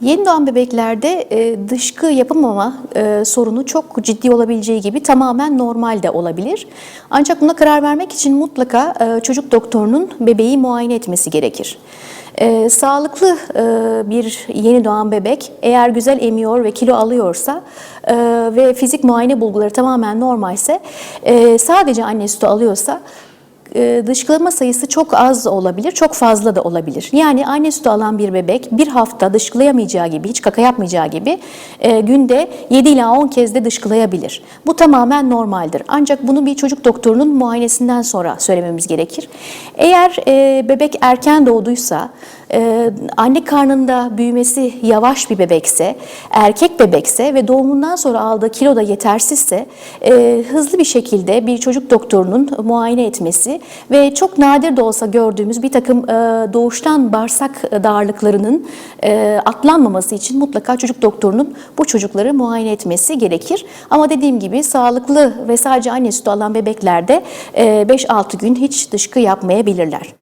Yeni doğan bebeklerde e, dışkı yapamama e, sorunu çok ciddi olabileceği gibi tamamen normal de olabilir. Ancak buna karar vermek için mutlaka e, çocuk doktorunun bebeği muayene etmesi gerekir. E, sağlıklı e, bir yeni doğan bebek eğer güzel emiyor ve kilo alıyorsa e, ve fizik muayene bulguları tamamen normalse e, sadece anne sütü alıyorsa dışkılama sayısı çok az olabilir, çok fazla da olabilir. Yani anne sütü alan bir bebek bir hafta dışkılayamayacağı gibi, hiç kaka yapmayacağı gibi e, günde 7 ila 10 kez de dışkılayabilir. Bu tamamen normaldir. Ancak bunu bir çocuk doktorunun muayenesinden sonra söylememiz gerekir. Eğer e, bebek erken doğduysa, e, anne karnında büyümesi yavaş bir bebekse, erkek bebekse ve doğumundan sonra aldığı kilo da yetersizse e, hızlı bir şekilde bir çocuk doktorunun muayene etmesi ve çok nadir de olsa gördüğümüz bir takım e, doğuştan bağırsak darlıklarının e, atlanmaması için mutlaka çocuk doktorunun bu çocukları muayene etmesi gerekir. Ama dediğim gibi sağlıklı ve sadece anne sütü alan bebeklerde e, 5-6 gün hiç dışkı yapmayabilirler.